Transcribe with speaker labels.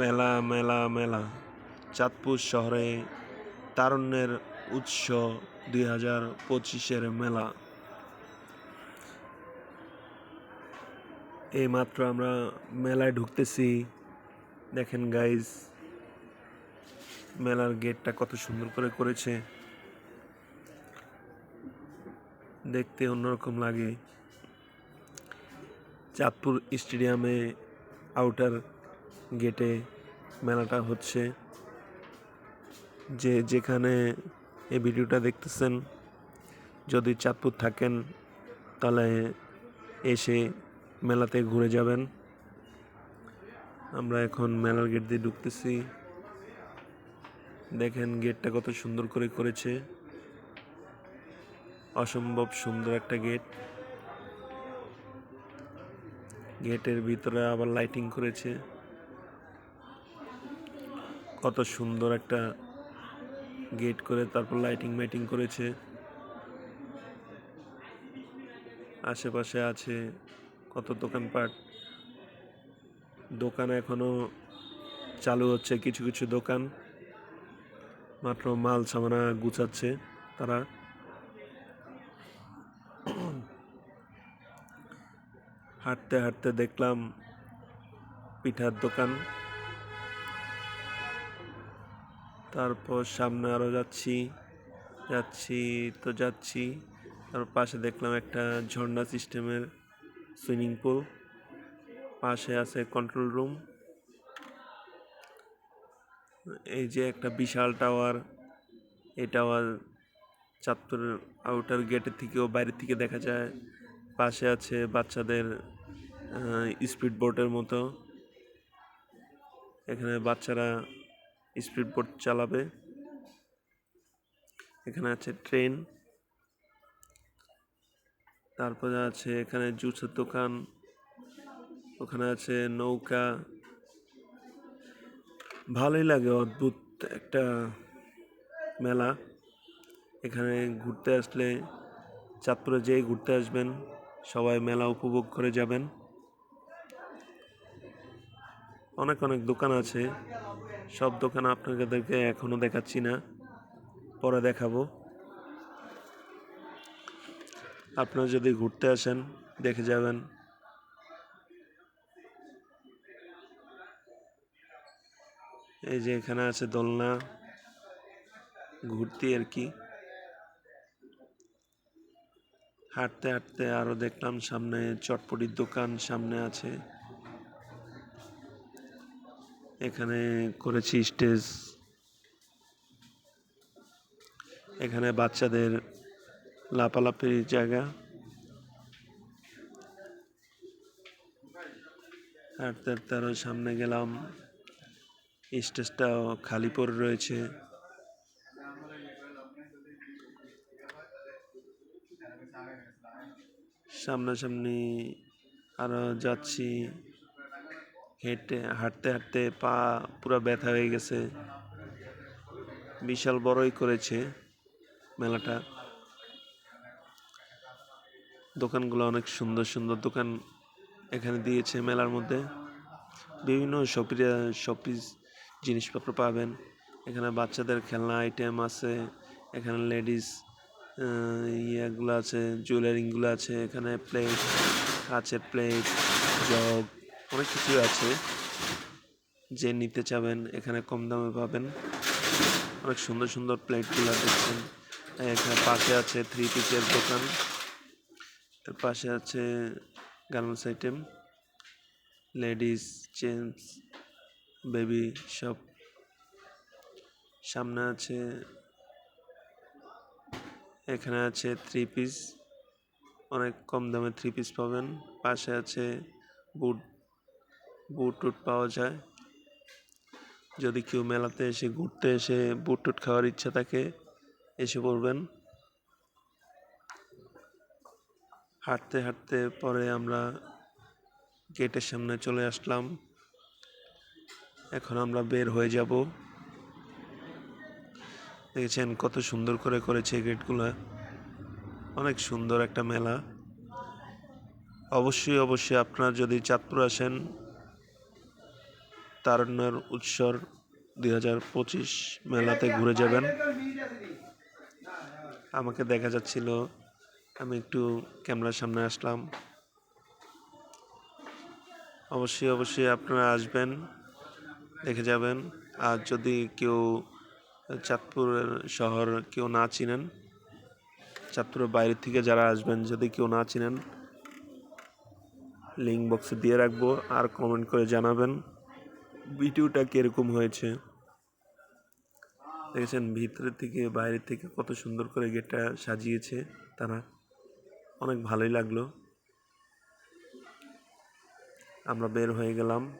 Speaker 1: মেলা মেলা মেলা। চাঁদপুর শহরে তারুণ্যের উৎস দুই হাজার পঁচিশের মেলা। এইমাত্র আমরা মেলায় ঢুকতেছি। দেখেন গাইজ মেলার গেটটা কত সুন্দর করে করেছে। দেখতে অন্যরকম লাগে। চাঁদপুর স্টেডিয়ামে আউটার গেটে মেলাটা হচ্ছে। যে যেখানে এই ভিডিওটা দেখতেছেন, যদি চাঁদপুর থাকেন, তাহলে এসে মেলাতে ঘুরে যাবেন। আমরা এখন মেলার গেট দিয়ে ঢুকতেছি। দেখেন গেটটা কত সুন্দর করে করেছে। অসম্ভব সুন্দর একটা গেট। গেটের ভিতরে আবার লাইটিং করেছে। কত সুন্দর একটা গেট করে তারপর লাইটিং মাইটিং করেছে। আশেপাশে আছে কত দোকানপাট দোকান এখনও চালু হচ্ছে, কিছু কিছু দোকান। মাত্র মাল সামানা গুছাচ্ছে তারা। হাঁটতে হাঁটতে দেখলাম পিঠার দোকান। তারপর সামনে আরও যাচ্ছি। যাচ্ছি, তো যাচ্ছি। তারপর পাশে দেখলাম একটা ঝর্ণা সিস্টেমের সুইমিং পুল। পাশে আছে কন্ট্রোল রুম এই যে একটা বিশাল টাওয়ার এই টাওয়ার চাঁদপুর আউটার গেটের থেকেও বাইরের থেকে দেখা যায়। পাশে আছে বাচ্চাদের স্পিড বোটের মতো। এখানে বাচ্চারা স্পিড বোট চালাবে। এখানে আছে ট্রেন। তারপরে আছে এখানে জুসের দোকান। ওখানে আছে নৌকা। ভালোই লাগে, অদ্ভুত একটা মেলা। এখানে ঘুরতে আসলে চাঁদপুরে যেয়ে ঘুরতে আসবেন, সবাই মেলা উপভোগ করে যাবেন। অনেক অনেক দোকান আছে। সব দোকান আপনাদেরকে এখনও দেখাচ্ছি না। পরে দেখাবো। আপনারা যদি ঘুরতে আসেন, দেখে যাবেন। এই যে এখানে আছে দোলনা, ঘুরতে আর কি। হাঁটতে হাঁটতে আরও দেখলাম সামনে চটপটির দোকান সামনে আছে। এখানে করেছি স্টেজ। এখানে বাচ্চাদের লাপালাপির জায়গা। হাঁটতে হাঁটতে সামনে গেলাম। স্টেজটাও খালি পড়ে রয়েছে। সামনাসামনি আরও যাচ্ছি। হেঁটে, হাঁটতে হাঁটতে পা পুরো ব্যথা হয়ে গেছে। বিশাল বড়ই করেছে মেলাটা। দোকানগুলো অনেক সুন্দর সুন্দর দোকান এখানে দিয়েছে মেলার মধ্যে। বিভিন্ন শপির শপিস জিনিসপত্র পাবেন। এখানে বাচ্চাদের খেলনা আইটেম আছে। এখানে লেডিস ইয়েগুলো আছে জুয়েলারিংগুলো আছে। এখানে প্লেট কাচের প্লেট জগ অনেক কিছু আছে যে নিতে চাবেন, এখানে কম দামে পাবেন। অনেক সুন্দর সুন্দর প্লেটগুলো দেখছেন। এখানে পাশে আছে থ্রি পিসের দোকান। এর পাশে আছে garments item ladies gents baby সব সামনে আছে, এখানে আছে থ্রি পিস অনেক কম দামে থ্রি পিস পাবেন। পাশে আছে বুট বুট টুট পাওয়া যায়। যদি কেউ মেলাতে এসে ঘুরতে এসে বুট টুট খাওয়ার ইচ্ছা থাকে, এসে পড়বেন। হাঁটতে হাঁটতে পরে আমরা গেটের সামনে চলে আসলাম। এখন আমরা বের হয়ে যাব। দেখেছেন কত সুন্দর করে করেছে গেটগুলো। অনেক সুন্দর একটা মেলা। অবশ্যই অবশ্যই আপনারা যদি চাঁদপুর আসেন তারুণ্যের উৎসর দুই হাজার পঁচিশ মেলাতে ঘুরে যাবেন। আমাকে দেখা যাচ্ছিল। আমি একটু ক্যামেরার সামনে আসলাম। অবশ্যই অবশ্যই আপনারা আসবেন, দেখে যাবেন। আর যদি কেউ চাঁদপুরের শহর কেউ না চিনেন, চাঁদপুরের বাইরে থেকে যারা আসবেন, যদি কেউ না চিনেন লিঙ্ক বক্সে দিয়ে রাখব। আর কমেন্ট করে জানাবেন। ভিডিওটা কীরকম হয়েছে? দেখেছেন ভিতরে থেকে বাইরে থেকে কত সুন্দর করে গেটটা সাজিয়েছে তারা। অনেক ভালোই লাগল। আমরা বের হয়ে গেলাম।